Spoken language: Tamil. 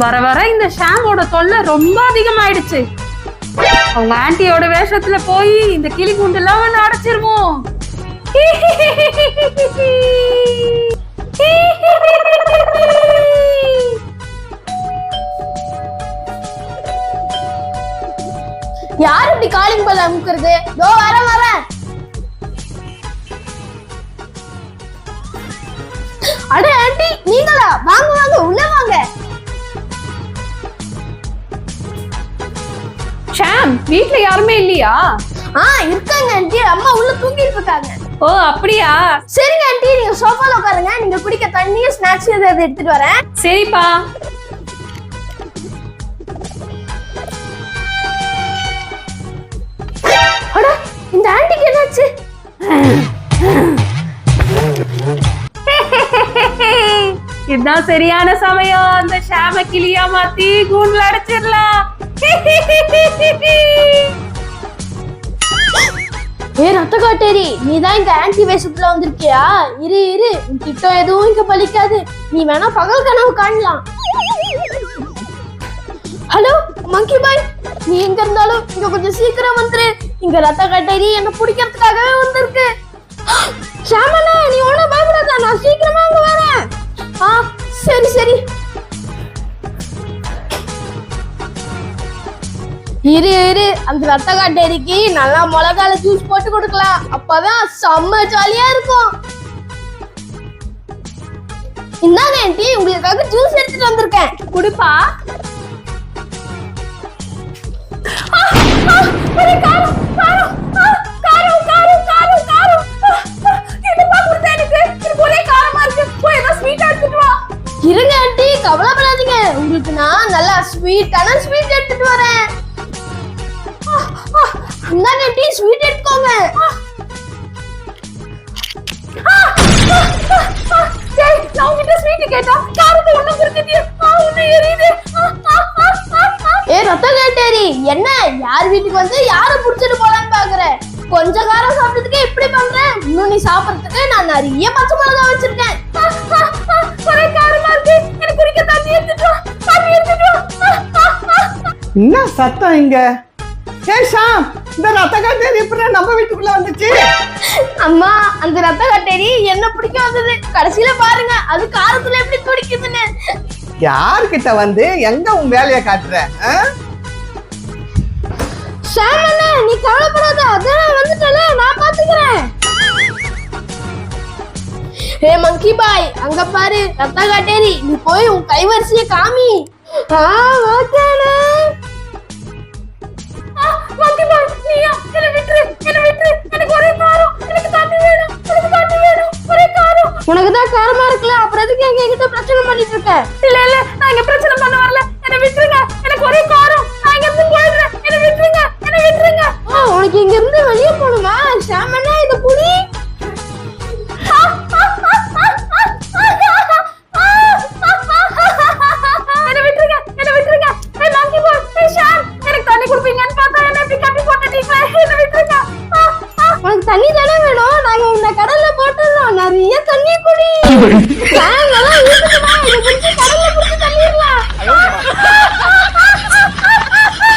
வர வர இந்த ஷாமோட தொல்லை ரொம்ப அதிகமாயிடுச்சு. அவங்க ஆண்டியோட வேஷத்துல போய் இந்த கிளி குண்டு எல்லாம் வந்து அடைச்சிருவோம். யார் இப்படி காலிங் பெல் அமுக்குறது? தோ வர வரேன் அட ஆண்டி நீங்களா? வாங்க வாங்க உள்ள வாங்க. ஷாம் வீட்ல யாருமே இல்லையா? ஆ இருக்காங்க ஆண்டி. அம்மா உள்ள தூங்கிட்டு இருக்காங்க. ஓ அப்படியா? சரிங்க ஆண்டி நீங்க சோஃபால உட்காருங்க. நீங்க குடிக்க தண்ணியும் ஸ்நாக்ஸ் ஏதாவது எடுத்துட்டு வரேன். சரிப்பா. அட இந்த ஆண்டிக்கு என்னாச்சு? இதுதான் சரியான சமயம். அந்த ஷாம கிளியா மாத்தி கூண்டுல அடைச்சிடலாம். ஏ ரத்த காட்டேரி நீ தான் இங்க ஆன்டி வேஷத்துல வந்திருக்கியா? இரு இரு உன் திட்டம் எதுவும் இங்க பலிக்காது. நீ வேணா பகல் கனவு காணலாம். ஹலோ மங்கி பாய் நீ எங்க இருந்தாலும் இங்க கொஞ்சம் சீக்கிரம் வந்துரு. இங்க ரத்த கட்டேரி என்ன பிடிக்கிறதுக்காகவே வந்திருக்கு. ஷாமலா சரி சரி. இரு இரு. அந்த ரத்த காட்டேரிக்கு நல்லா மிளகால ஜூஸ் போட்டு கொடுக்கலாம். அப்பதான் செம்ம ஜாலியா இருக்கும். இந்தாங்க ஆண்டி உங்களுக்காக ஜூஸ் எடுத்துட்டு வந்திருக்கேன். குடுப்பா. இருங்க உங்களுக்கு நான் நல்லா ஸ்வீட்டான ஸ்வீட் எடுத்துட்டு வரேன். இந்தாங்க ஆண்டி ஸ்வீட் எடுத்துக்கோங்க. ஏ ரத்த கேட்டேரி என்ன யார் வீட்டுக்கு வந்து யார புடிச்சிட்டு போலான்னு பாக்குற? கொஞ்ச காரம் சாப்பிட்டதுக்கு இப்படி பண்ற? இன்னும் நீ சாப்பிடறதுக்கு நான் நிறைய பச்சை மிளகா வச்சிருக்கேன். ஒரே காரமா இருக்கு. என்ன சத்தம் இங்க? ஏ ஷாம் இந்த ரத்த கட்டேரி எப்படி நம்ம வீட்டுக்குள்ள வந்துச்சு? அம்மா அந்த ரத்த கட்டேரி என்ன பிடிக்க வந்தது? கடைசியில பாருங்க அது காரத்துல எப்படி துடிக்குதுன்னு. யார்கிட்ட வந்து எங்க உன் வேலையை காட்டுற ஆ? ஷாமண்ண நீ கவலைப்படாத அதான் வந்துட்டல நான் பாத்துக்கிறேன். ஹே மங்கி பாய் அங்க பாரு ரத்த காட்டேரி நீ போய் உன் கைவரிசைய காமி. ஆ ஓகேண்ணே. அப்புறம் எதுக்கு எங்க என்கிட்ட பிரச்சனை பண்ணிட்டு இருக்க. இல்ல இல்ல நான் இங்க பிரச்சனை பண்ண வரல. என்ன விட்டுருங்க. எனக்கு ஒரே காரம். நான் இங்க இருந்து போயிடுறேன். என்ன விட்டுருங்க. என்ன விட்டுருங்க. ஓ உனக்கு இங்க இருந்து வெளியே போகணுமா? சாமனா இது புலி? தண்ணி உனக்கு தண்ணி தானே வேணும். நாங்க உன்னை கடல்ல போட்டுருந்தோம் நிறைய தண்ணி குடி. 你敢